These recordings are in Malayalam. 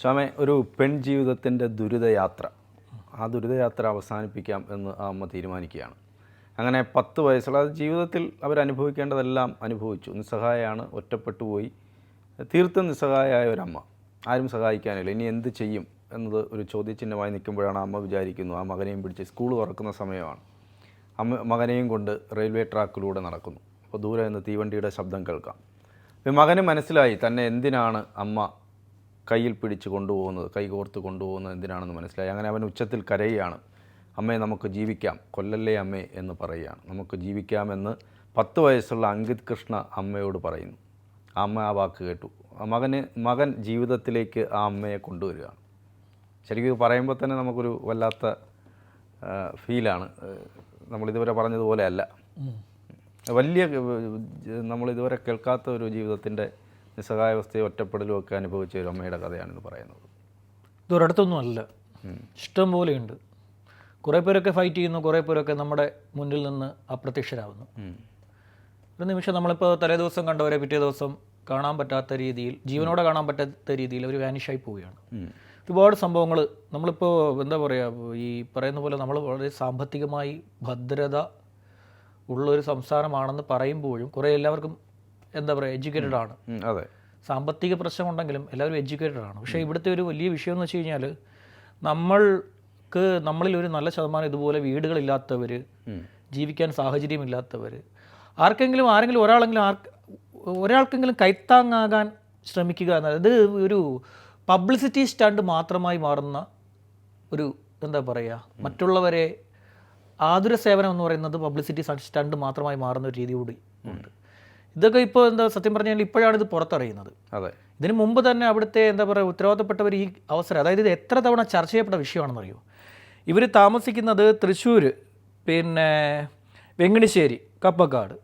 സ്വാമി ഒരു പെൺ ജീവിതത്തിന്റെ ദുരിതയാത്ര. ആ ദുരിതയാത്ര അവസാനിപ്പിക്കാം എന്ന് ആ അമ്മ തീരുമാനിക്കുകയാണ്. അങ്ങനെ പത്ത് വയസ്സുള്ള ജീവിതത്തിൽ അവരനുഭവിക്കേണ്ടതെല്ലാം അനുഭവിച്ചു. നിസ്സഹായമാണ് ഒറ്റപ്പെട്ടു പോയി. തീർത്തും നിസ്സഹായമായ ഒരമ്മ ആരും സഹായിക്കാനില്ല. ഇനി എന്ത് ചെയ്യും എന്നത് ഒരു ചോദ്യചിഹ്നമായി നിൽക്കുമ്പോഴാണ് അമ്മ വിചാരിക്കുന്നു. ആ മകനെയും പിടിച്ച് സ്കൂൾ തുറക്കുന്ന സമയമാണ്. അമ്മ മകനെയും കൊണ്ട് റെയിൽവേ ട്രാക്കിലൂടെ നടക്കുന്നു. അപ്പോൾ ദൂരെ നിന്ന് തീവണ്ടിയുടെ ശബ്ദം കേൾക്കാം. മകന് മനസ്സിലായി തന്നെ എന്തിനാണ് അമ്മ കയ്യിൽ പിടിച്ച് കൊണ്ടുപോകുന്നത് കൈകോർത്ത് കൊണ്ടുപോകുന്നത് എന്തിനാണെന്ന് മനസ്സിലായി. അങ്ങനെ അവൻ ഉച്ചത്തിൽ കരയുകയാണ്. അമ്മേ നമുക്ക് ജീവിക്കാം. കൊല്ലല്ലേ അമ്മേ എന്ന് പറയുകയാണ്. നമുക്ക് ജീവിക്കാമെന്ന് പത്ത് വയസ്സുള്ള അങ്കിത് കൃഷ്ണ അമ്മയോട് പറയുന്നു. ആ അമ്മ ആ വാക്ക് കേട്ടു. ആ മകന് മകൻ ജീവിതത്തിലേക്ക് ആ അമ്മയെ കൊണ്ടുവരികയാണ്. ശരിക്കും ഇത് പറയുമ്പോൾ തന്നെ നമുക്കൊരു വല്ലാത്ത ഫീലാണ്. നമ്മളിതുവരെ പറഞ്ഞതുപോലെ അല്ല. വലിയ നമ്മളിതുവരെ കേൾക്കാത്ത ഒരു ജീവിതത്തിന്റെ നിസ്സഹായാവസ്ഥയും ഒറ്റപ്പെടലും ഒക്കെ അനുഭവിച്ച ഒരു അമ്മയുടെ കഥയാണെന്ന് പറയുന്നത്. ഇതൊരിടത്തൊന്നും അല്ല ഇഷ്ടം പോലെയുണ്ട്. കുറേ പേരൊക്കെ ഫൈറ്റ് ചെയ്യുന്നു കുറേ പേരൊക്കെ നമ്മുടെ മുന്നിൽ നിന്ന് അപ്രത്യക്ഷരാകുന്നു ഒരു നിമിഷം നമ്മളിപ്പോൾ തലേ ദിവസം കണ്ടവരെ പിറ്റേ ദിവസം കാണാൻ പറ്റാത്ത രീതിയിൽ ജീവനോടെ കാണാൻ പറ്റാത്ത രീതിയിൽ അവർ വാനിഷായി പോവുകയാണ്. ഒരുപാട് സംഭവങ്ങൾ നമ്മളിപ്പോൾ എന്താ പറയുക ഈ പറയുന്ന പോലെ നമ്മൾ വളരെ സാമ്പത്തികമായി ഭദ്രത ഉള്ളൊരു സംസ്ഥാനമാണെന്ന് പറയുമ്പോഴും കുറേ എല്ലാവർക്കും എന്താ പറയുക എഡ്യൂക്കേറ്റഡ് ആണ്. അതെ. സാമ്പത്തിക പ്രശ്നമുണ്ടെങ്കിലും എല്ലാവരും എഡ്യൂക്കേറ്റഡ് ആണ്. പക്ഷേ ഇവിടുത്തെ ഒരു വലിയ വിഷയം എന്ന് വെച്ച് കഴിഞ്ഞാൽ നമ്മൾക്ക് നമ്മളിൽ ഒരു നല്ല ശതമാനം ഇതുപോലെ വീടുകളില്ലാത്തവർ. ജീവിക്കാൻ സാഹചര്യമില്ലാത്തവർ ആർക്കെങ്കിലും ആരെങ്കിലും ഒരാളെങ്കിലും ആർ ഒരാൾക്കെങ്കിലും കൈത്താങ്ങാകാൻ ശ്രമിക്കുക എന്നത് ഇത് ഒരു പബ്ലിസിറ്റി സ്റ്റണ്ട് മാത്രമായി മാറുന്ന ഒരു എന്താ പറയുക മറ്റുള്ളവരെ ആതുര സേവനം എന്ന് പറയുന്നത് പബ്ലിസിറ്റി സ്റ്റണ്ട് മാത്രമായി മാറുന്ന ഒരു രീതി കൂടി ഉണ്ട്. ഇതൊക്കെ ഇപ്പോൾ എന്താ സത്യം പറഞ്ഞാൽ ഇപ്പോഴാണ് ഇത് പുറത്തറിയുന്നത്. അതെ. ഇതിന് മുമ്പ് തന്നെ അവിടുത്തെ എന്താ പറയുക ഉത്തരവാദിത്തപ്പെട്ടവർ ഈ അവസരം അതായത് ഇത് എത്ര തവണ ചർച്ച ചെയ്യപ്പെട്ട വിഷയമാണെന്ന് വിഷയമാണെന്നറിയോ? ഇവർ താമസിക്കുന്നത് തൃശ്ശൂർ പിന്നെ വെങ്ങണിശ്ശേരി കപ്പക്കാട്.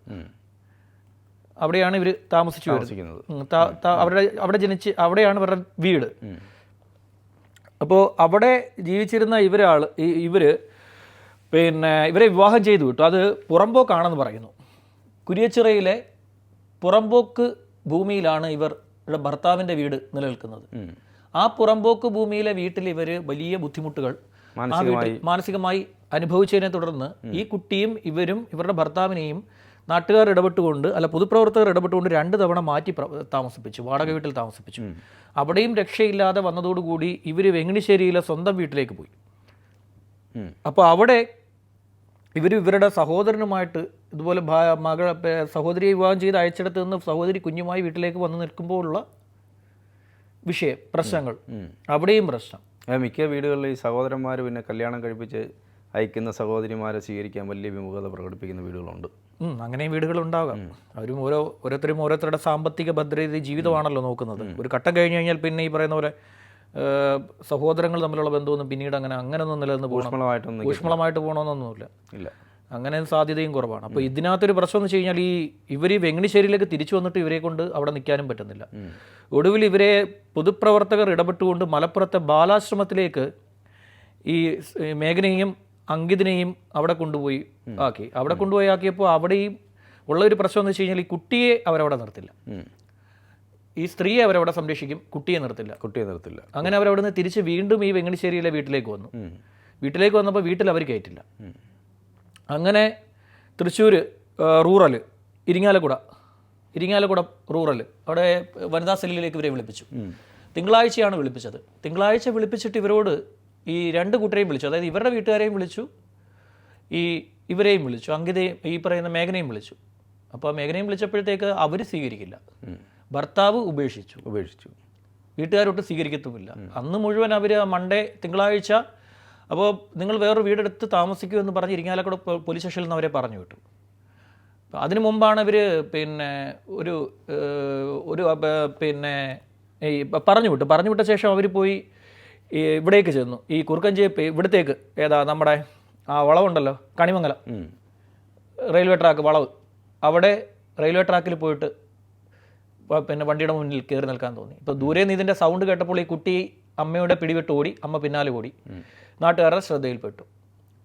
അവിടെയാണ് ഇവർ താമസിച്ചു വരുന്നത്. താമസിക്കുന്നത്. അവരുടെ അവിടെ ജനിച്ച് അവിടെയാണ് ഇവരുടെ വീട്. അപ്പോൾ അവിടെ ജീവിച്ചിരുന്ന ഇവരാൾ ഇവർ പിന്നെ ഇവരെ വിവാഹം ചെയ്തു വിട്ടു. അത് പുറമ്പോക്കാണെന്ന് പറയുന്നു. കുരിയച്ചിറയിലെ പുറമ്പോക്ക് ഭൂമിയിലാണ് ഇവരുടെ ഭർത്താവിന്റെ വീട് നിലനിൽക്കുന്നത്. ആ പുറമ്പോക്ക് ഭൂമിയിലെ വീട്ടിൽ ഇവർ വലിയ ബുദ്ധിമുട്ടുകൾ മാനസികമായി അനുഭവിച്ചതിനെ തുടർന്ന് ഈ കുട്ടിയും ഇവരും ഇവരുടെ ഭർത്താവിനെയും നാട്ടുകാർ ഇടപെട്ടുകൊണ്ട് അല്ല പൊതുപ്രവർത്തകർ ഇടപെട്ടുകൊണ്ട് രണ്ട് തവണ മാറ്റി താമസിപ്പിച്ചു വാടക വീട്ടിൽ താമസിപ്പിച്ചു. അവിടെയും രക്ഷയില്ലാതെ വന്നതോടുകൂടി ഇവർ വെങ്ങണിശ്ശേരിയിലെ സ്വന്തം വീട്ടിലേക്ക് പോയി. അപ്പോൾ അവിടെ ഇവർ ഇവരുടെ സഹോദരനുമായിട്ട് ഇതുപോലെ മകൾ സഹോദരിയെ വിവാഹം ചെയ്ത് അയച്ചിടത്ത് നിന്ന് സഹോദരി കുഞ്ഞുമായി വീട്ടിലേക്ക് വന്ന് നിൽക്കുമ്പോഴുള്ള വിഷയം പ്രശ്നങ്ങൾ. അവിടെയും പ്രശ്നം. മിക്ക വീടുകളിൽ ഈ സഹോദരന്മാർ പിന്നെ കല്യാണം കഴിപ്പിച്ച് അയക്കുന്ന സഹോദരിമാരെ സ്വീകരിക്കാൻ വലിയ വിമുഖത പ്രകടിപ്പിക്കുന്ന വീടുകളുണ്ട്. അങ്ങനെയും വീടുകളുണ്ടാകാം. അവരും ഓരോ ഓരോരുത്തരും ഓരോരുത്തരുടെ സാമ്പത്തിക ഭദ്രത ജീവിതമാണല്ലോ നോക്കുന്നത്. ഒരു ഘട്ടം കഴിഞ്ഞ് കഴിഞ്ഞാൽ പിന്നെ ഈ പറയുന്ന പോലെ സഹോദരങ്ങൾ തമ്മിലുള്ള ബന്ധമൊന്നും പിന്നീട് അങ്ങനെ അങ്ങനെയൊന്നും നിലനിന്ന് പോകണം. ഊഷ്മളമായിട്ട് പോകണമെന്നൊന്നുമില്ല. ഇല്ല. അങ്ങനെ സാധ്യതയും കുറവാണ്. അപ്പോൾ ഇതിനകത്തൊരു പ്രശ്നം എന്ന് വെച്ച് കഴിഞ്ഞാൽ ഈ ഇവർ ഈ വെങ്ങണിശ്ശേരിയിലേക്ക് തിരിച്ചു വന്നിട്ട് ഇവരെ കൊണ്ട് അവിടെ നിൽക്കാനും പറ്റുന്നില്ല. ഒടുവിൽ ഇവരെ പൊതുപ്രവർത്തകർ ഇടപെട്ടുകൊണ്ട് മലപ്പുറത്തെ ബാലാശ്രമത്തിലേക്ക് ഈ മേഘനയും അങ്കിതിനെയും അവിടെ കൊണ്ടുപോയി ആക്കി. അവിടെ കൊണ്ടുപോയി ആക്കിയപ്പോൾ അവിടെയും ഉള്ള ഒരു പ്രശ്നം എന്ന് വെച്ച് കഴിഞ്ഞാൽ ഈ കുട്ടിയെ അവരവിടെ നിർത്തില്ല. ഈ സ്ത്രീയെ അവരവിടെ സംരക്ഷിക്കും കുട്ടിയെ നിർത്തില്ല. കുട്ടിയെ നിർത്തില്ല. അങ്ങനെ അവരവിടുന്ന് തിരിച്ച് വീണ്ടും ഈ വെങ്ങണിശ്ശേരിയിലെ വീട്ടിലേക്ക് വന്നു. വീട്ടിലേക്ക് വന്നപ്പോൾ വീട്ടിൽ അവർ കയറ്റില്ല. അങ്ങനെ തൃശ്ശൂർ റൂറൽ ഇരിങ്ങാലക്കുട ഇരിങ്ങാലക്കുട റൂറൽ അവിടെ വനിതാ സെല്ലിലേക്ക് ഇവരെ വിളിപ്പിച്ചു. തിങ്കളാഴ്ചയാണ് വിളിപ്പിച്ചത്. തിങ്കളാഴ്ച വിളിപ്പിച്ചിട്ട് ഇവരോട് ഈ രണ്ട് കൂട്ടരെയും വിളിച്ചു. അതായത് ഇവരുടെ വീട്ടുകാരെയും വിളിച്ചു ഈ ഇവരെയും വിളിച്ചു അങ്കിതയും ഈ പറയുന്ന മേഘനയും വിളിച്ചു. അപ്പോൾ മേഘനയും വിളിച്ചപ്പോഴത്തേക്ക് അവർ സ്വീകരിക്കില്ല. ഭർത്താവ് ഉപേക്ഷിച്ചു. ഉപേക്ഷിച്ചു. വീട്ടുകാരോട്ട് സ്വീകരിക്കത്തുമില്ല. അന്ന് മുഴുവൻ അവർ മൺഡേ തിങ്കളാഴ്ച അപ്പോൾ നിങ്ങൾ വേറൊരു വീടെടുത്ത് താമസിക്കൂ എന്ന് പറഞ്ഞ് ഇരിങ്ങാലക്കുട പോലീസ് സ്റ്റേഷനിൽ നിന്ന് അവരെ പറഞ്ഞു വിട്ടു. അതിനു മുമ്പാണ് ഇവർ പിന്നെ ഒരു ഒരു പിന്നെ ഈ പറഞ്ഞു വിട്ടു. പറഞ്ഞു വിട്ട ശേഷം അവർ പോയി ഇവിടേക്ക് ചെന്നു. ഈ കുറുക്കഞ്ചേപ്പ് ഇവിടത്തേക്ക് ഏതാ നമ്മുടെ ആ വളവുണ്ടല്ലോ കണിമംഗലം. റെയിൽവേ ട്രാക്ക് വളവ്. അവിടെ റെയിൽവേ ട്രാക്കിൽ പോയിട്ട് പിന്നെ വണ്ടിയുടെ മുന്നിൽ കയറി നിൽക്കാൻ തോന്നി. ഇപ്പോൾ ദൂരെ നിന്ന് ഇതിന്റെ സൗണ്ട് കേട്ടപ്പോൾ ഈ കുട്ടി അമ്മയുടെ പിടിവിട്ട് ഓടി അമ്മ പിന്നാലെ ഓടി. നാട്ടുകാരുടെ ശ്രദ്ധയിൽപ്പെട്ടു.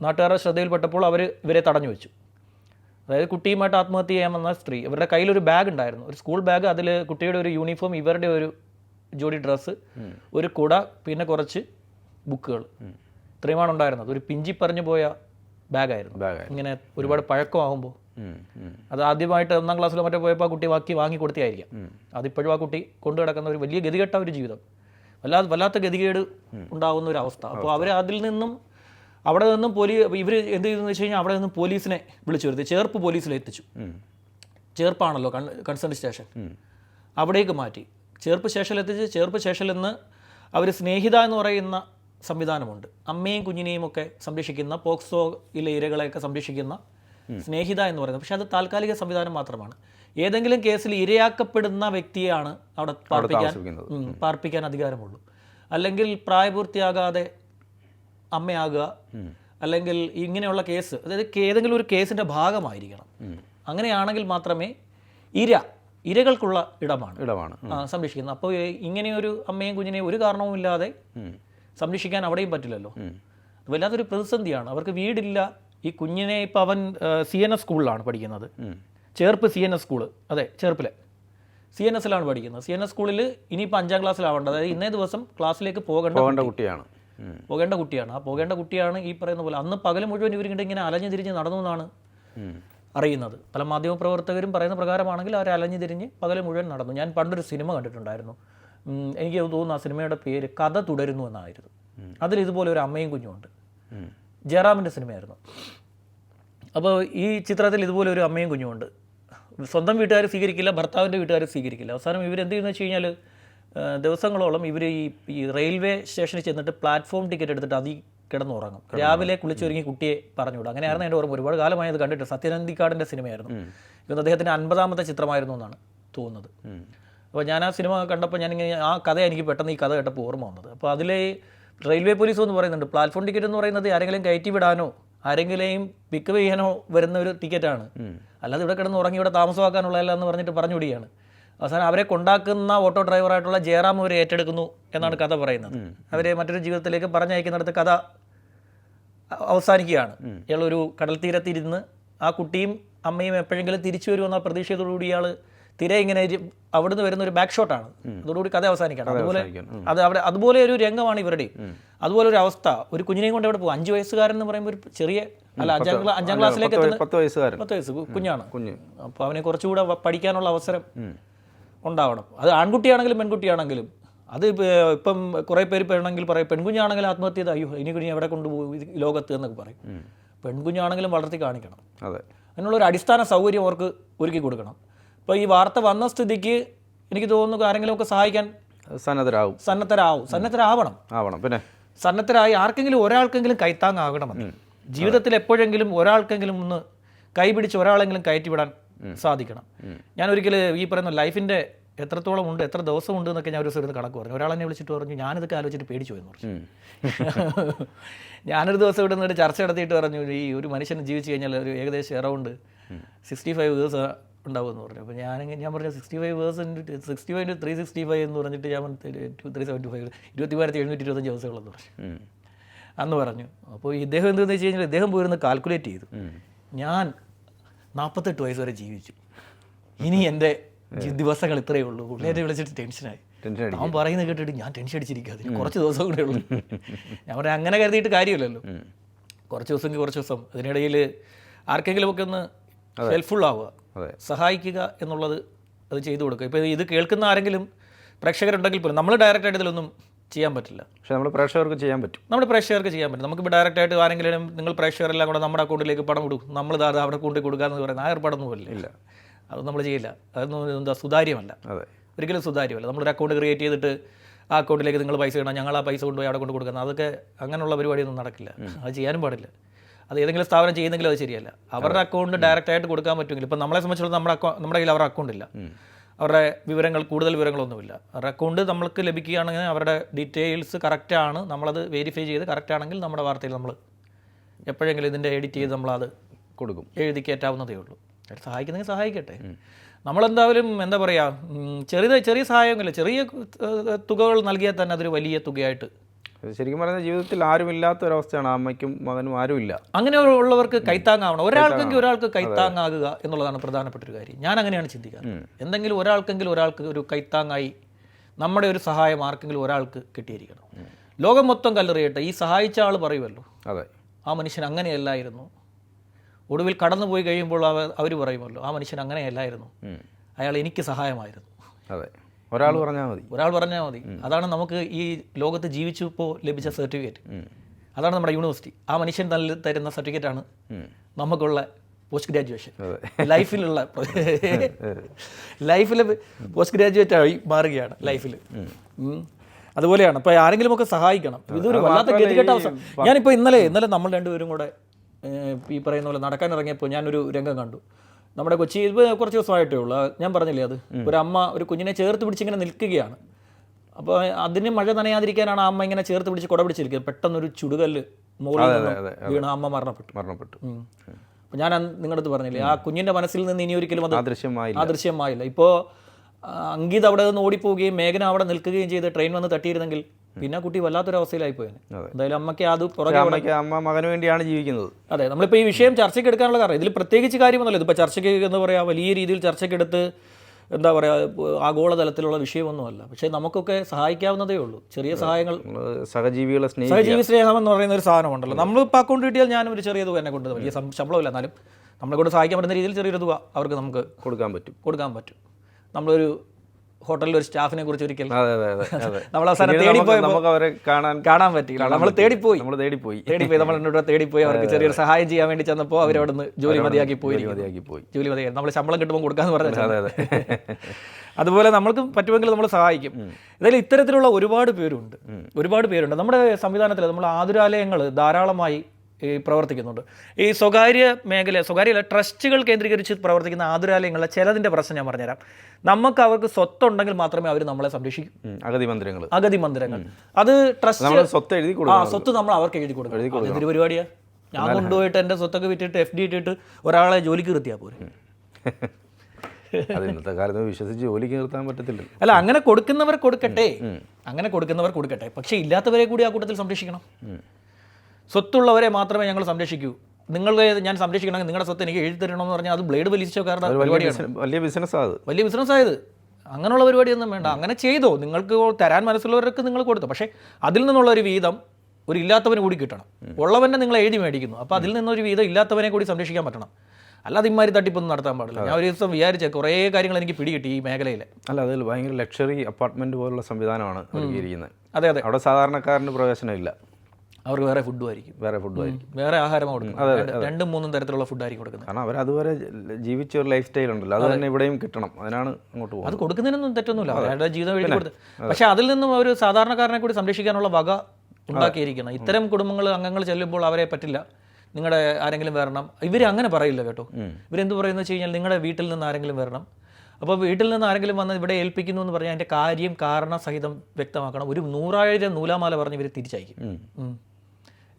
നാട്ടുകാരുടെ ശ്രദ്ധയിൽപ്പെട്ടപ്പോൾ അവർ ഇവരെ തടഞ്ഞു വെച്ചു. അതായത് കുട്ടിയുമായിട്ട് ആത്മഹത്യ ചെയ്യാൻ വന്ന സ്ത്രീ ഇവരുടെ കയ്യിലൊരു ബാഗ് ഉണ്ടായിരുന്നു. ഒരു സ്കൂൾ ബാഗ് അതിൽ കുട്ടിയുടെ ഒരു യൂണിഫോം ഇവരുടെ ഒരു ജോഡി ഡ്രസ്സ് ഒരു കുട പിന്നെ കുറച്ച് ബുക്കുകൾ ഇത്രയുമാണ് ഉണ്ടായിരുന്നത്. ഒരു പിഞ്ചി പറഞ്ഞു പോയ ബാഗായിരുന്നു ബാഗായിരുന്നു. ഇങ്ങനെ ഒരുപാട് പഴക്കമാകുമ്പോൾ അത് ആദ്യമായിട്ട് ഒന്നാം ക്ലാസ്സിലോ മറ്റോ പോയപ്പോൾ ആ കുട്ടി വാക്കി വാങ്ങി കൊടുത്തിയായിരിക്കാം. അതിപ്പോഴും ആ കുട്ടി കൊണ്ടു കിടക്കുന്ന ഒരു വലിയ ഗതികെട്ട ഒരു ജീവിതം. വല്ലാതെ വല്ലാത്ത ഗതികേട് ഉണ്ടാകുന്ന ഒരു അവസ്ഥ. അപ്പോൾ അവർ അതിൽ നിന്നും അവിടെ നിന്നും പോലീ ഇവർ എന്ത് ചെയ്തെന്ന് വെച്ച് കഴിഞ്ഞാൽ അവിടെ നിന്നും പോലീസിനെ വിളിച്ചു വരുത്തി. ചേർപ്പ് പോലീസിൽ എത്തിച്ചു. ചേർപ്പാണല്ലോ കൺ കൺസേൺ സ്റ്റേഷൻ. അവിടേക്ക് മാറ്റി. ചേർപ്പ് സ്റ്റേഷനിൽ എത്തിച്ച് ചേർപ്പ് സ്റ്റേഷനിൽ നിന്ന് അവർ സ്നേഹിത എന്ന് പറയുന്ന സംവിധാനമുണ്ട്. അമ്മയും കുഞ്ഞിനെയും ഒക്കെ സംരക്ഷിക്കുന്ന പോക്സോയിലെ ഇരകളെയൊക്കെ സംരക്ഷിക്കുന്ന സ്നേഹിത എന്ന് പറയുന്നത്. പക്ഷെ അത് താൽക്കാലിക സംവിധാനം മാത്രമാണ്. ഏതെങ്കിലും കേസിൽ ഇരയാക്കപ്പെടുന്ന വ്യക്തിയാണ് അവിടെ പാർപ്പിക്കാൻ പാർപ്പിക്കാൻ അധികാരമുള്ളൂ. അല്ലെങ്കിൽ പ്രായപൂർത്തിയാകാതെ അമ്മയാകുക അല്ലെങ്കിൽ ഇങ്ങനെയുള്ള കേസ് അതായത് ഏതെങ്കിലും ഒരു കേസിന്റെ ഭാഗമായിരിക്കണം. അങ്ങനെയാണെങ്കിൽ മാത്രമേ ഇര ഇരകൾക്കുള്ള ഇടമാണ്. ഇടമാണ്. സംരക്ഷിക്കുന്നത്. അപ്പോൾ ഇങ്ങനെയൊരു അമ്മയും കുഞ്ഞിനെയും ഒരു കാരണവുമില്ലാതെ സംരക്ഷിക്കാൻ അവിടെയും പറ്റില്ലല്ലോ. വല്ലാത്തൊരു പ്രതിസന്ധിയാണ്. അവർക്ക് വീടില്ല ഈ കുഞ്ഞിനെ ഇപ്പം അവൻ സി എൻ എസ് സ്കൂളിലാണ് പഠിക്കുന്നത്. Cherpu C N S school. അതെ ചേർപ്പിലെ. സി എൻ എസിലാണ് പഠിക്കുന്നത്. സി എൻ എസ് സ്കൂളിൽ ഇനിയിപ്പോൾ അഞ്ചാം ക്ലാസ്സിലാവേണ്ടത് അതായത് ഇന്നേ ദിവസം ക്ലാസ്സിലേക്ക് പോകേണ്ട പോകേണ്ട കുട്ടിയാണ്. പോകേണ്ട കുട്ടിയാണ്. ആ പോകേണ്ട കുട്ടിയാണ് ഈ പറയുന്ന പോലെ അന്ന് പകൽ മുഴുവൻ ഇവരിങ്ങനെ ഇങ്ങനെ അലഞ്ഞു തിരിഞ്ഞ് നടന്നു എന്നാണ് അറിയുന്നത്. പല മാധ്യമപ്രവർത്തകരും പറയുന്ന പ്രകാരമാണെങ്കിൽ അവർ അലഞ്ഞു തിരിഞ്ഞ് പകൽ മുഴുവൻ നടന്നു. ഞാൻ പണ്ടൊരു സിനിമ കണ്ടിട്ടുണ്ടായിരുന്നു. എനിക്ക് തോന്നുന്നു ആ സിനിമയുടെ പേര് കഥ തുടരുന്നു എന്നായിരുന്നു. അതിൽ ഇതുപോലെ ഒരു അമ്മയും കുഞ്ഞുമുണ്ട്. ജയറാമിന്റെ സിനിമയായിരുന്നു. അപ്പോൾ ഈ ചിത്രത്തിൽ ഇതുപോലെ ഒരു അമ്മയും കുഞ്ഞുമുണ്ട്. സ്വന്തം വീട്ടുകാർ സ്വീകരിക്കില്ല ഭർത്താവിന്റെ വീട്ടുകാർ സ്വീകരിക്കില്ല. അവസാനം ഇവർ എന്ത് ചെയ്യുന്നത് വെച്ച് കഴിഞ്ഞാൽ ദിവസങ്ങളോളം ഇവർ ഈ ഈ റെയിൽവേ സ്റ്റേഷനിൽ ചെന്നിട്ട് പ്ലാറ്റ്ഫോം ടിക്കറ്റ് എടുത്തിട്ട് അതി കിടന്നുറങ്ങും. രാവിലെ കുളിച്ചൊരുങ്ങി കുട്ടിയെ പറഞ്ഞുവിടും. അങ്ങനെയായിരുന്നു എന്റെ ഓർമ്മ. ഒരുപാട് കാലമായി അത് കണ്ടിട്ട് സത്യനന്ദിക്കാടിന്റെ സിനിമയായിരുന്നു. ഇന്ന് അദ്ദേഹത്തിന്റെ അൻപതാമത്തെ ചിത്രമായിരുന്നു എന്നാണ് തോന്നുന്നത്. അപ്പോൾ ഞാൻ ആ സിനിമ കണ്ടപ്പോൾ ഞാനിങ്ങനെ ആ കഥ എനിക്ക് പെട്ടെന്ന് ഈ കഥ കേട്ടപ്പോൾ ഓർമ്മ വന്നത്. അപ്പോൾ അതിലെ റെയിൽവേ പോലീസ് എന്ന് പറയുന്നുണ്ട്. പ്ലാറ്റ്ഫോം ടിക്കറ്റ് എന്ന് പറയുന്നത് ആരെങ്കിലും കയറ്റി വിടാനോ ആരെങ്കിലും പിക്ക് ചെയ്യാനോ വരുന്ന ഒരു ടിക്കറ്റാണ് അല്ലാതെ ഇവിടെ കിടന്ന് ഉറങ്ങി ഇവിടെ താമസമാക്കാനുള്ളതല്ല എന്ന് പറഞ്ഞിട്ട് പറഞ്ഞു വിടുകയാണ്. അവസാനം അവരെ കൊണ്ടാക്കുന്ന ഓട്ടോ ഡ്രൈവറായിട്ടുള്ള ജയറാം അവരെ ഏറ്റെടുക്കുന്നു എന്നാണ് കഥ പറയുന്നത്. അവരെ മറ്റൊരു ജീവിതത്തിലേക്ക് പറഞ്ഞയക്കുന്നിടത്ത് കഥ അവസാനിക്കുകയാണ്. ഇയാൾ ഒരു കടൽ തീരത്തിരുന്ന് ആ കുട്ടിയും അമ്മയും എപ്പോഴെങ്കിലും തിരിച്ചു വരുമെന്ന പ്രതീക്ഷയോടുകൂടി ഇയാൾ തിര ഇങ്ങനെ അവിടുന്ന് വരുന്ന ഒരു ബാക്ക് ഷോട്ടാണ് അതോടുകൂടി കഥ അവസാനിക്കണം. അതുപോലെ അത് അവിടെ അതുപോലെ ഒരു രംഗമാണ് ഇവരുടെ. അതുപോലെ ഒരു അവസ്ഥ. ഒരു കുഞ്ഞിനെയും കൊണ്ട് അവിടെ പോകും? അഞ്ച് വയസ്സുകാരൻ എന്ന് പറയുമ്പോൾ ഒരു ചെറിയ അല്ല അഞ്ചാം ക്ലാസ് അഞ്ചാം ക്ലാസ്സിലേക്ക് പത്ത് വയ- എത്തുന്ന പത്ത് വയസ്സുകാരൻ. പത്ത് വയസ്സ് കുഞ്ഞാണ്. കുഞ്ഞ്. അപ്പോൾ അവനെ കുറച്ചുകൂടെ പഠിക്കാനുള്ള അവസരം ഉണ്ടാവണം. അത് ആൺകുട്ടിയാണെങ്കിലും പെൺകുട്ടിയാണെങ്കിലും. അത് ഇപ്പ- കുറേ പേര് പെണ്ണെങ്കിൽ പറയും പെൺകുഞ്ഞാണെങ്കിൽ ആത്മഹത്യ ചെയ്ത് അയ്യോ ഇനി കുഞ്ഞ് എവിടെ കൊണ്ടുപോകും ലോകത്ത് എന്നൊക്കെ പറയും. പെൺകുഞ്ഞാണെങ്കിലും വളർത്തി കാണിക്കണം. അതെ. അതിനുള്ള ഒരു അടിസ്ഥാന സൗകര്യം അവർക്ക് ഒരുക്കി കൊടുക്കണം. ഇപ്പോൾ ഈ വാർത്ത വന്ന സ്ഥിതിക്ക് എനിക്ക് തോന്നുന്നു ആരെങ്കിലുമൊക്കെ സഹായിക്കാൻ സന്നദ്ധരാകും സന്നദ്ധരാവും. സന്നദ്ധരാവണം. ആവണം. പിന്നെ? സന്നദ്ധരായി ആർക്കെങ്കിലും ഒരാൾക്കെങ്കിലും കൈത്താങ്ങാകണമെന്ന് ജീവിതത്തിൽ എപ്പോഴെങ്കിലും ഒരാൾക്കെങ്കിലും ഒന്ന് കൈപിടിച്ച് ഒരാളെങ്കിലും കയറ്റിവിടാൻ സാധിക്കണം. ഞാൻ ഒരിക്കൽ ഈ പറയുന്ന ലൈഫിന്റെ എത്രത്തോളം ഉണ്ട് എത്ര ദിവസം ഉണ്ട് എന്നൊക്കെ ഞാൻ ഒരു ദിവസം ഇരുന്ന് കണക്ക് പറഞ്ഞു. ഒരാളെന്നെ വിളിച്ചിട്ട് പറഞ്ഞു ഞാനിതൊക്കെ ആലോചിച്ചിട്ട് പേടിച്ചു പോയെന്ന് പറഞ്ഞു. ഞാനൊരു ദിവസം ഇവിടെ നിന്നിട്ട് ചർച്ച നടത്തിയിട്ട് പറഞ്ഞു ഈ ഒരു മനുഷ്യനെ ജീവിച്ചു കഴിഞ്ഞാൽ ഒരു ഏകദേശം അറൗണ്ട് സിക്സ്റ്റി ഫൈവ് ഇയേഴ്സ് ഉണ്ടാവുമെന്ന് പറഞ്ഞു. അപ്പോൾ ഞാൻ ഞാൻ പറഞ്ഞ sixty five percent sixty five three sixty five എന്ന് പറഞ്ഞിട്ട് ഞാൻ ടു ത്രീ സെവന്റി ഫൈവ് ഇരുപത്തി മൂവായിരത്തി എഴുന്നൂറ്റി ഇരുപത്തഞ്ച് ദിവസങ്ങളെന്ന് പറഞ്ഞു. അന്ന് പറഞ്ഞു അപ്പോൾ ഇദ്ദേഹം എന്തെന്ന് വെച്ച് കഴിഞ്ഞാൽ ഇദ്ദേഹം പോയിരുന്ന് കാൽക്കുലേറ്റ് ചെയ്തു. ഞാൻ നാൽപ്പത്തെട്ട് വയസ്സ് വരെ ജീവിച്ചു. ഇനി എന്റെ ദിവസങ്ങൾ ഇത്രയേ ഉള്ളൂ. പുള്ളിയെ വിളിച്ചിട്ട് ടെൻഷനായി. അവൻ പറയുന്നത് കേട്ടിട്ട് ഞാൻ ടെൻഷൻ അടിച്ചിരിക്കാതെ കുറച്ച് ദിവസം കൂടെ ഉള്ളൂ. ഞാൻ പറയാം അങ്ങനെ കരുതിയിട്ട് കാര്യമില്ലല്ലോ. കുറച്ച് ദിവസം കുറച്ച് ദിവസം. അതിനിടയിൽ ആർക്കെങ്കിലുമൊക്കെ ഒന്ന് ഹെൽപ്ഫുൾ ആവുക. സഹായിക്കുക എന്നുള്ളത് അത് ചെയ്തു കൊടുക്കുക. ഇപ്പോൾ ഇത് കേൾക്കുന്ന ആരെങ്കിലും പ്രേക്ഷകരുണ്ടെങ്കിൽ പോലും നമ്മൾ ഡയറക്റ്റായിട്ട് ഇതിലൊന്നും ചെയ്യാൻ പറ്റില്ല. പക്ഷേ നമ്മൾ പ്രേക്ഷകർക്ക് ചെയ്യാൻ പറ്റും. നമ്മൾ പ്രേക്ഷകർക്ക് ചെയ്യാൻ പറ്റും. നമുക്കിപ്പോൾ ഡയറക്റ്റായിട്ട് ആരെങ്കിലും നിങ്ങൾ പ്രേക്ഷകരെല്ലാം കൂടെ നമ്മുടെ അക്കൗണ്ടിലേക്ക് പണം കൊടുക്കും നമ്മൾ ഇതാ അത് അവിടെ കൊണ്ട് കൊടുക്കാമെന്ന് പറയുന്നത് ആ ഏർപ്പാടൊന്നും ഇല്ല. ഇല്ല അത് നമ്മൾ ചെയ്യില്ല. അതൊന്നും എന്താ സുതാര്യമല്ല. അതെ. ഒരിക്കലും സുതാര്യമല്ല. നമ്മളൊരു അക്കൗണ്ട് ക്രിയേറ്റ് ചെയ്തിട്ട് ആ അക്കൗണ്ടിലേക്ക് നിങ്ങൾ പൈസ ഇടണം. ഞങ്ങൾ ആ പൈസ കൊണ്ടുപോയി അവിടെ കൊണ്ട് കൊടുക്കുന്നത്. അതൊക്കെ അങ്ങനെയുള്ള പരിപാടിയൊന്നും നടക്കില്ല. അത് ചെയ്യാനും പാടില്ല. അത് ഏതെങ്കിലും സ്ഥാപനം ചെയ്യുന്നെങ്കിലും അത് ശരിയല്ല. അവരുടെ അക്കൗണ്ട് ഡയറക്റ്റ് ആയിട്ട് കൊടുക്കാൻ പറ്റുമെങ്കിൽ ഇപ്പം നമ്മളെ സംബന്ധിച്ചിടത്തോളം നമ്മുടെ അക്കൗണ്ട് നമ്മുടെ കയ്യിൽ അവരുടെ അക്കൗണ്ട് ഇല്ല. അവരുടെ വിവരങ്ങൾ കൂടുതൽ വിവരങ്ങളൊന്നുമില്ല. അവരുടെ അക്കൗണ്ട് നമ്മൾക്ക് ലഭിക്കുകയാണെങ്കിൽ അവരുടെ ഡീറ്റെയിൽസ് കറക്റ്റാണ് നമ്മളത് വെരിഫൈ ചെയ്ത് കറക്റ്റാണെങ്കിൽ നമ്മുടെ വാർത്തയിൽ നമ്മൾ എപ്പോഴെങ്കിലും ഇതിന്റെ എഡിറ്റ് ചെയ്ത് നമ്മളത് കൊടുക്കും. എഴുതി കയറ്റാവുന്നതേ ഉള്ളൂ. സഹായിക്കുന്നെങ്കിൽ സഹായിക്കട്ടെ. നമ്മളെന്തായാലും എന്താ പറയുക ചെറിയ ചെറിയ സഹായമില്ല ചെറിയ തുകകൾ നൽകിയാൽ തന്നെ അതൊരു വലിയ തുകയായിട്ട് ശരിക്കും പറഞ്ഞാൽ ജീവിതത്തിൽ ആരുമില്ലാത്ത ഒരവസ്ഥയാണ് അമ്മയ്ക്കും മകനും ആരുമില്ല. അങ്ങനെ ഉള്ളവർക്ക് കൈത്താങ്ങാവണം. ഒരാൾക്കെങ്കിലും ഒരാൾക്ക് കൈത്താങ്ങാകുക എന്നുള്ളതാണ് പ്രധാനപ്പെട്ട ഒരു കാര്യം. ഞാൻ അങ്ങനെയാണ് ചിന്തിക്കാറ്. എന്തെങ്കിലും ഒരാൾക്കെങ്കിലും ഒരാൾക്ക് ഒരു കൈത്താങ്ങായി നമ്മുടെ ഒരു സഹായം ആർക്കെങ്കിലും ഒരാൾക്ക് കിട്ടിയിരിക്കണം. ലോകം മൊത്തം കല്ലെറിയട്ടെ. ഈ സഹായിച്ച ആൾ പറയുമല്ലോ. അതെ. ആ മനുഷ്യൻ അങ്ങനെയല്ലായിരുന്നു. ഒടുവിൽ കടന്നുപോയി കഴിയുമ്പോൾ അവർ പറയുമല്ലോ ആ മനുഷ്യൻ അങ്ങനെയല്ലായിരുന്നു. അയാൾ എനിക്ക് സഹായമായിരുന്നു. അതെ. ഒരാൾ പറഞ്ഞാൽ മതി. ഒരാൾ പറഞ്ഞാൽ മതി. അതാണ് നമുക്ക് ഈ ലോകത്ത് ജീവിച്ചപ്പോൾ ലഭിച്ച സർട്ടിഫിക്കറ്റ്. അതാണ് നമ്മുടെ യൂണിവേഴ്സിറ്റി. ആ മനുഷ്യൻ നല്ല തരുന്ന സർട്ടിഫിക്കറ്റ് ആണ് നമുക്കുള്ള പോസ്റ്റ് ഗ്രാജുവേഷൻ. ലൈഫിലുള്ള ലൈഫിൽ പോസ്റ്റ് ഗ്രാജുവേറ്റ് ആയി മാറുകയാണ് ലൈഫിൽ അതുപോലെയാണ്. അപ്പോൾ ആരെങ്കിലും ഒക്കെ സഹായിക്കണം. ഇതൊരു വല്ലാത്ത ഗതികെട്ട അവസ്ഥ. ഞാനിപ്പോൾ ഇന്നലെ ഇന്നലെ നമ്മൾ രണ്ടുപേരും കൂടെ ഈ പറയുന്ന പോലെ നടക്കാൻ ഇറങ്ങിയപ്പോൾ ഞാനൊരു രംഗം കണ്ടു. നമ്മുടെ കൊച്ചി ഇത് കുറച്ച് ദിവസമായിട്ടേ ഉള്ളൂ. ഞാൻ പറഞ്ഞില്ലേ അത്? ഒരു അമ്മ ഒരു കുഞ്ഞിനെ ചേർത്ത് പിടിച്ചിങ്ങനെ നിൽക്കുകയാണ്. അപ്പോൾ അതിന് മഴ നനയാതിരിക്കാനാണ് ആ അമ്മ ഇങ്ങനെ ചേർത്ത് പിടിച്ച് കുട പിടിച്ചിരിക്കുന്നത്. പെട്ടെന്നൊരു ചുടുകല്ല് മുകളിൽ വീണ അമ്മ മരണപ്പെട്ടു. മരണപ്പെട്ടു. അപ്പോൾ ഞാൻ നിങ്ങളടുത്ത് നിങ്ങളുടെ അടുത്ത് പറഞ്ഞില്ലേ ആ കുഞ്ഞിന്റെ മനസ്സിൽ നിന്ന് ഇനി ഒരിക്കലും അത് ആദൃശ്യമായില്ല ഇപ്പോൾ അങ്കിത് അവിടെ നിന്ന് ഓടിപ്പോവുകയും മേഘന അവിടെ നിൽക്കുകയും ചെയ്ത് ട്രെയിൻ വന്ന് തട്ടിയിരുന്നെങ്കിൽ പിന്നെ കുട്ടി വല്ലാത്തൊരു അവസ്ഥയിലായി പോയേനെ. എന്തായാലും അമ്മയ്ക്ക് അത് പുറകെ അമ്മ മകന് വേണ്ടിയാണ് ജീവിക്കുന്നത്. അതെ നമ്മളിപ്പോൾ ഈ വിഷയം ചർച്ചയ്ക്ക് എടുക്കാനുള്ള കാരണം ഇതിൽ പ്രത്യേകിച്ച് കാര്യമൊന്നുമല്ല. ഇതിപ്പോൾ ചർച്ചയ്ക്ക് എന്ന് പറയാ വലിയ രീതിയിൽ ചർച്ചയ്ക്കെടുത്ത് എന്താ പറയുക ആഗോളതലത്തിലുള്ള വിഷയമൊന്നുമല്ല. പക്ഷേ നമുക്കൊക്കെ സഹായിക്കാവുന്നതേ ഉള്ളൂ. ചെറിയ സഹായങ്ങൾ സഹജീവികളെ സ്നേഹം സഹജീവി സ്നേഹം എന്ന് പറയുന്ന ഒരു സാധനമുണ്ടല്ലോ. നമ്മളിപ്പോൾ അക്കൗണ്ട് കിട്ടിയാൽ ഞാനും ഒരു ചെറിയ തുക എന്നെ കൊണ്ട് വലിയ ശമ്പളമില്ല എന്നാലും നമ്മളെ കൊണ്ട് സഹായിക്കാൻ പറ്റുന്ന രീതിയിൽ ചെറിയൊരു തുക അവർക്ക് നമുക്ക് കൊടുക്കാൻ പറ്റും. കൊടുക്കാൻ പറ്റും. നമ്മളൊരു ഹോട്ടലിൽ ഒരു സ്റ്റാഫിനെ കുറിച്ച് ഒരിക്കൽ നമ്മൾ അവസാനം തേടിപ്പോയി നമുക്ക് അവരെ കാണാൻ കാണാൻ പറ്റില്ല നമ്മൾ തേടിപ്പോയി. നമ്മൾ തേടിപ്പോയി. തേടിപ്പോയി. നമ്മൾ എന്നോട് തേടിപ്പോയി. അവർക്ക് ചെറിയൊരു സഹായം ചെയ്യാൻ വേണ്ടി ചെന്നപ്പോൾ അവരവിടെ അവിടെ നിന്ന് ജോലി മതിയാക്കി പോയി മതിയാക്കി പോയി. ജോലി മതിയാക്കി. നമ്മൾ ശമ്പളം കിട്ടുമ്പോൾ കൊടുക്കാന്ന് അതെ അതുപോലെ നമ്മൾക്ക് പറ്റുമെങ്കിൽ നമ്മൾ സഹായിക്കും. ഇതിൽ ഇത്തരത്തിലുള്ള ഒരുപാട് പേരുണ്ട്. ഒരുപാട് പേരുണ്ട്. നമ്മുടെ സംവിധാനത്തിൽ നമ്മൾ ആതുരാലയങ്ങൾ ധാരാളമായി ഈ പ്രവർത്തിക്കുന്നുണ്ട്. ഈ സ്വകാര്യ മേഖല സ്വകാര്യ ട്രസ്റ്റുകൾ കേന്ദ്രീകരിച്ച് പ്രവർത്തിക്കുന്ന ആതുരാലയങ്ങളിലെ ചിലതിന്റെ പ്രശ്നം ഞാൻ പറഞ്ഞുതരാം. നമുക്ക് അവർക്ക് സ്വത്തുണ്ടെങ്കിൽ മാത്രമേ അവർ നമ്മളെ സംരക്ഷിക്കൂ. അഗതി മന്ദിരങ്ങൾ. അഗതി മന്ദിരങ്ങൾ. അത് ട്രസ്റ്റ് സ്വത്ത് എഴുതി ആ സ്വത്ത് നമ്മൾ അവർക്ക് എഴുതി കൊടുക്കും എന്തൊരു പരിപാടിയാ? ഞാൻ കൊണ്ടുപോയിട്ട് എന്റെ സ്വത്തൊക്കെ വിറ്റിട്ട് എഫ് ഡി ഇട്ടിട്ട് ഒരാളെ ജോലിക്ക് നിർത്തിയാൽ പോരെ. അത് ഇന്നത്തെ കാലത്ത് വിശ്വസിച്ച് ജോലിക്ക് നിർത്താൻ പറ്റത്തില്ല. അല്ല അങ്ങനെ കൊടുക്കുന്നവർ കൊടുക്കട്ടെ. അങ്ങനെ കൊടുക്കുന്നവർ കൊടുക്കട്ടെ. പക്ഷേ ഇല്ലാത്തവരെ കൂടി ആ കൂട്ടത്തിൽ സംരക്ഷിക്കണം. സ്വത്തുള്ളവരെ മാത്രമേ ഞങ്ങൾ സംരക്ഷിക്കൂ. നിങ്ങളെ ഞാൻ സംരക്ഷിക്കണമെങ്കിൽ നിങ്ങളുടെ സ്വത്ത് എനിക്ക് എഴുതി തരണമെന്ന് പറഞ്ഞാൽ അത് ബ്ലേഡ് വലിച്ചോക്കാരുടെ വലിയ ബിസിനസ് ബിസിന- വലിയ ബിസിനസ്സാണ് അത്. വലിയ ബിസിനസ് ആയത് അങ്ങനെയുള്ള പരിപാടിയൊന്നും വേണ്ട. അങ്ങനെ ചെയ്തോ. നിങ്ങൾക്ക് തരാൻ മനസ്സുള്ളവർക്ക് നിങ്ങൾ കൊടുത്തു. പക്ഷേ അതിൽ നിന്നുള്ള ഒരു വീതം ഒരു ഇല്ലാത്തവന് കൂടി കിട്ടണം. ഉള്ളവനെ നിങ്ങൾ എഴുതി മേടിക്കുന്നു. അപ്പോൾ അതിൽ നിന്നൊരു വീതം ഇല്ലാത്തവനെ കൂടി സംരക്ഷിക്കാൻ പറ്റണം. അല്ലാതെ ഇമാരി തട്ടിപ്പൊന്നും നടത്താൻ പാടില്ല. ഞാൻ ഒരു ദിവസം വിചാരിച്ച കുറേ കാര്യങ്ങൾ എനിക്ക് പിടികിട്ടി ഈ മേഖലയിൽ അല്ല അതിൽ ഭയങ്കര ലക്ഷറി അപ്പാർട്ട്മെന്റ് പോലുള്ള സംവിധാനമാണ് ഒരുക്കിയിരിക്കുന്നത്. അതെ അതെ. അവിടെ സാധാരണക്കാരന് പ്രവേശനമില്ല അവർക്ക് വേറെ ഫുഡും ആയിരിക്കും. വേറെ ഫുഡും ആയിരിക്കും. വേറെ ആഹാരം കൊടുക്കും രണ്ട്- രണ്ടും മൂന്നും തരത്തിലുള്ള ഫുഡ് ആയിരിക്കും കൊടുക്കുന്നത്. കാരണം അവർ അതുവരെ ജീവിച്ച ഒരു ലൈഫ് സ്റ്റൈൽ ഉണ്ടല്ലോ. അത് തന്നെ ഇവിടെയും കിട്ടണം. അതിനാണ് അങ്ങോട്ട് പോകുന്നത്. അത് കൊടുക്കുന്നതിനൊന്നും തെറ്റൊന്നുമില്ല. അവരുടെ ജീവിതം എഴുതി കൊടുത്ത്. പക്ഷേ അതിൽ നിന്നും ഒരു സാധാരണക്കാരനെ കൂടി സംരക്ഷിക്കാനുള്ള വക ഉണ്ടാക്കിയിരിക്കണം. ഇത്തരം കുടുംബങ്ങൾ അംഗങ്ങൾ ചെല്ലുമ്പോൾ അവരെ പറ്റില്ല. നിങ്ങളുടെ ആരെങ്കിലും വരണം. ഇവർ അങ്ങനെ പറയില്ല കേട്ടോ. ഇവരെന്ത് പറയുന്നത് വെച്ച് കഴിഞ്ഞാൽ നിങ്ങളുടെ വീട്ടിൽ നിന്ന് ആരെങ്കിലും വരണം. അപ്പോൾ വീട്ടിൽ നിന്ന് ആരെങ്കിലും വന്ന് ഇവിടെ ഏൽപ്പിക്കുന്നു എന്ന് പറഞ്ഞാൽ അതിന്റെ കാര്യം കാരണ സഹിതം വ്യക്തമാക്കണം. ഒരു നൂറായിരം നൂലാമാല പറഞ്ഞ് ഇവർ തിരിച്ചയക്കും.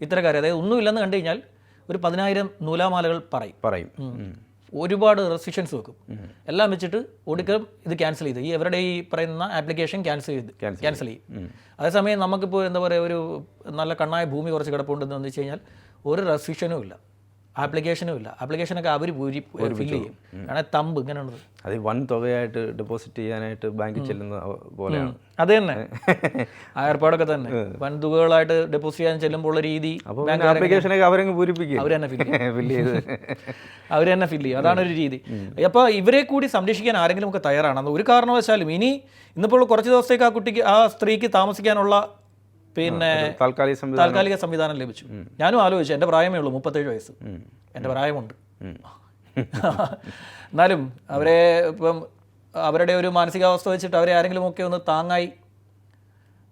ഉം. ഇത്തരം കാര്യം. അതായത് ഒന്നുമില്ലെന്ന് കണ്ടു കഴിഞ്ഞാൽ ഒരു പതിനായിരം നൂലാമാലകൾ പറയും. പറയും. ഒരുപാട് റെസ്ട്രിക്ഷൻസ് വെക്കും. എല്ലാം വെച്ചിട്ട് ഒടുക്കം ഇത് ക്യാൻസൽ ചെയ്ത്. ഈ അവരുടെ ഈ പറയുന്ന ആപ്ലിക്കേഷൻ ക്യാൻസൽ ചെയ്ത് ക്യാൻസൽ ചെയ്യും. അതേസമയം നമുക്കിപ്പോൾ എന്താ പറയുക ഒരു നല്ല കണ്ണായ ഭൂമി കുറച്ച് കിടപ്പുണ്ടെന്ന് വെച്ച് കഴിഞ്ഞാൽ ഒരു റെസ്ട്രിക്ഷനും ഇല്ല. ആപ്ലിക്കേഷനും ഇല്ല. ആപ്ലിക്കേഷനൊക്കെ അവർ പൂരി ഫില്ല് ചെയ്യും. കാരണം തമ്പ് ഇങ്ങനെയുള്ളത്. അത് വൻ തുകയായിട്ട് ഡെപ്പോസിറ്റ് ചെയ്യാനായിട്ട് ബാങ്കിൽ ചെല്ലുന്ന പോലെയാണ്. അത് തന്നെ. ആ ഏർപ്പാടൊക്കെ തന്നെ. വൻതുകകളായിട്ട് ഡെപ്പോസിറ്റ് ചെയ്യാൻ ചെല്ലുമ്പോൾ ഉള്ള രീതി ആപ്ലിക്കേഷനൊക്കെ അവരങ്ങ് പൂരിപ്പിക്കും. അവർ തന്നെ ഫില്ല് ചെയ്ത്. അവർ തന്നെ ഫില്ല് ചെയ്യും. അതാണ് ഒരു രീതി അപ്പോൾ ഇവരെ കൂടി സംരക്ഷിക്കാൻ ആരെങ്കിലും ഒക്കെ തയ്യാറാണ്. ഒരു കാരണവശാലും ഇനി ഇന്നിപ്പോൾ കുറച്ച് ദിവസത്തേക്ക് ആ കുട്ടിക്ക് ആ സ്ത്രീക്ക് താമസിക്കാനുള്ള പിന്നെ താൽക്കാലിക സംവിധാനം. ലഭിച്ചു. ഞാനും ആലോചിച്ചു എന്റെ പ്രായമേ ഉള്ളൂ മുപ്പത്തേഴ് വയസ്സ്. എന്റെ പ്രായമുണ്ട്. എന്നാലും അവരെ ഇപ്പം അവരുടെ ഒരു മാനസികാവസ്ഥ വെച്ചിട്ട് അവരെ ആരെങ്കിലും ഒക്കെ ഒന്ന് താങ്ങായി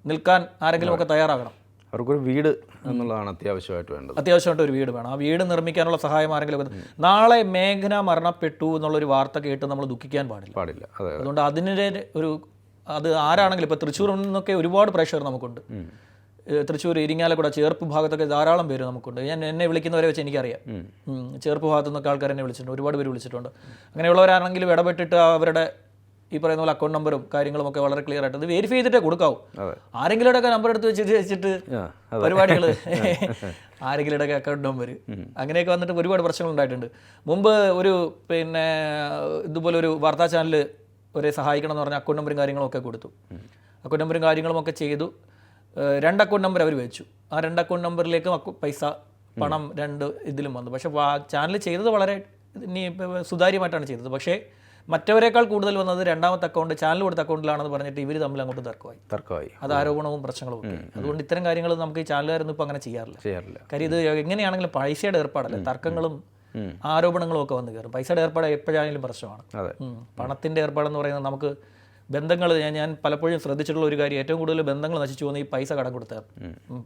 നിൽക്കാൻ ആരെങ്കിലും ഒക്കെ തയ്യാറാകണം. അവർക്കൊരു വീട് എന്നുള്ളതാണ് അത്യാവശ്യമായിട്ട് വേണ്ടത്. അത്യാവശ്യമായിട്ട് ഒരു വീട് വേണം. ആ വീട് നിർമ്മിക്കാനുള്ള സഹായം ആരെങ്കിലും ഒക്കെ നാളെ മേഘന മരണപ്പെട്ടു എന്നുള്ളൊരു വാർത്ത കേട്ട് നമ്മൾ ദുഃഖിക്കാൻ പാടില്ല. പാടില്ല. അതെ അതെ. അതുകൊണ്ട് അതിന്റെ ഒരു അത് ആരാണെങ്കിലും ഇപ്പോൾ തൃശ്ശൂർ നിന്നൊക്കെ ഒരുപാട് പ്രഷർ നമുക്കുണ്ട്. തൃശ്ശൂർ ഇരിങ്ങാലക്കുട ചേർപ്പ് ഭാഗത്തൊക്കെ ധാരാളം പേര് നമുക്കുണ്ട്. ഞാൻ എന്നെ വിളിക്കുന്നവരെ വെച്ച് എനിക്കറിയാം. ചേർപ്പ് ഭാഗത്തു നിന്നൊക്കെ ആൾക്കാർ എന്നെ വിളിച്ചിട്ടുണ്ട്. ഒരുപാട് പേര് വിളിച്ചിട്ടുണ്ട്. അങ്ങനെയുള്ളവരാണെങ്കിലും ഇടപെട്ടിട്ട് അവരുടെ ഈ പറയുന്ന പോലെ അക്കൗണ്ട് നമ്പറും കാര്യങ്ങളും ഒക്കെ വളരെ ക്ലിയർ ആയിട്ട് അത് വെരിഫൈ ചെയ്തിട്ടേ കൊടുക്കാവും. ആരെങ്കിലും ആരെങ്കിലുമൊക്കെ നമ്പർ എടുത്ത് വെച്ചിട്ട് വെച്ചിട്ട്. പരിപാടികൾ ആരെങ്കിലുമൊക്കെ അക്കൗണ്ട് നമ്പർ അങ്ങനെയൊക്കെ വന്നിട്ട് ഒരുപാട് പ്രശ്നങ്ങൾ ഉണ്ടായിട്ടുണ്ട്. മുമ്പ് ഒരു പിന്നെ ഇതുപോലെ ഒരു വാർത്താ ചാനൽ ഒരേ സഹായിക്കണം എന്ന് പറഞ്ഞ അക്കൗണ്ട് നമ്പറും കാര്യങ്ങളും ഒക്കെ കൊടുത്തു. അക്കൗണ്ട് നമ്പറും കാര്യങ്ങളും ഒക്കെ ചെയ്തു. രണ്ട് അക്കൗണ്ട് നമ്പർ അവർ വെച്ചു. ആ രണ്ട് അക്കൗണ്ട് നമ്പറിലേക്ക് പൈസ പണം രണ്ട് ഇതിലും വന്നു. പക്ഷേ ചാനൽ ചെയ്തത് വളരെ സുതാര്യമായിട്ടാണ് ചെയ്തത്. പക്ഷേ മറ്റവരെക്കാൾ കൂടുതൽ വന്നത് രണ്ടാമത്തെ അക്കൗണ്ട് ചാനൽ കൊടുത്ത അക്കൗണ്ടിലാണെന്ന് പറഞ്ഞിട്ട് ഇവർ തമ്മിൽ അങ്ങോട്ട് തർക്കമായി. തർക്കമായി. അത് ആരോപണവും പ്രശ്നങ്ങളും ഒക്കെ. അതുകൊണ്ട് ഇത്തരം കാര്യങ്ങൾ നമുക്ക് ഈ ചാനലുകാരൊന്നും ഇപ്പോൾ അങ്ങനെ ചെയ്യാറില്ല. ചെയ്യാറില്ല. കാര്യം ഇത് എങ്ങനെയാണെങ്കിലും പൈസയുടെ ഏർപ്പാടല്ലേ? തർക്കങ്ങളും ആരോപണങ്ങളും ഒക്കെ വന്ന് കയറും. പൈസയുടെ ഏർപ്പാട് എപ്പോഴാണെങ്കിലും പ്രശ്നമാണ്. പണത്തിന്റെ ഏർപ്പാടെന്ന് പറയുന്നത് നമുക്ക് ബന്ധങ്ങൾ ഞാൻ ഞാൻ പലപ്പോഴും ശ്രദ്ധിച്ചിട്ടുള്ള ഒരു കാര്യം ഏറ്റവും കൂടുതൽ ബന്ധങ്ങൾ നശിച്ചു പോകുന്ന ഈ പൈസ കടം കൊടുത്താൽ.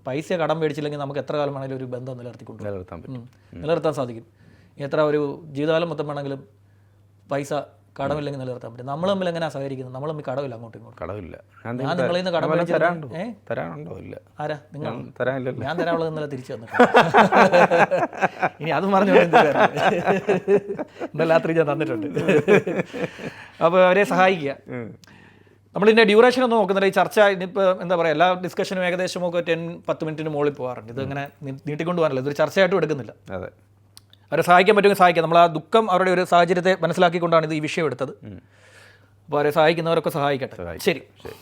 പൈസ കടം മേടിച്ചില്ലെങ്കിൽ നമുക്ക് എത്ര കാലം വേണമെങ്കിലും ഒരു ബന്ധം നിലനിർത്തിക്കൊണ്ട് നിലനിർത്താൻ സാധിക്കും. എത്ര ഒരു ജീവിതകാലം മൊത്തം വേണമെങ്കിലും പൈസ കടമില്ലെങ്കിൽ നിലനിർത്താൻ പറ്റും. നമ്മൾ തമ്മിൽ എങ്ങനെയാണ് സഹകരിക്കുന്നത്? നമ്മൾ തമ്മിൽ കടമില്ല അങ്ങോട്ടും ഇങ്ങോട്ടും. കടവില്ല. ഞാൻ നിങ്ങളിൽ നിന്ന് കടം തരാനുണ്ടോ? ഇല്ല. ആരാ? നിങ്ങൾ തരാനില്ലല്ലോ. ഞാൻ തരാനുള്ളത് ഇന്നലെ തിരിച്ചു തന്നിട്ട് ഇനി അത് പറഞ്ഞു ഇന്നലെ രാത്രി ഞാൻ തന്നിട്ടുണ്ട്. അപ്പോൾ അവരെ സഹായിക്കുക. നമ്മളിതിന്റെ ഡ്യൂറേഷൻ ഒന്നും നോക്കുന്നില്ല ഈ ചർച്ച ഇനിയിപ്പോൾ എന്താ പറയുക എല്ലാ ഡിസ്കഷനും ഏകദേശം ഒക്കെ ടെൻ പത്ത് മിനിറ്റിന് മുകളിൽ പോകാറുണ്ട്. ഇത് ഇങ്ങനെ നീ- നീട്ടിക്കൊണ്ട് പോകാനല്ല ഇതൊരു ചർച്ചയായിട്ടും എടുക്കുന്നില്ല. അതെ. അവരെ സഹായിക്കാൻ പറ്റുമെങ്കിൽ സഹായിക്കാം. നമ്മൾ ആ ദുഃഖം അവരുടെ ഒരു സാഹചര്യത്തെ മനസ്സിലാക്കിക്കൊണ്ടാണ് ഇത് ഈ വിഷയം എടുത്തത്. അപ്പോൾ അവരെ സഹായിക്കുന്നവരൊക്കെ സഹായിക്കട്ടെ. ശരി. ശരി.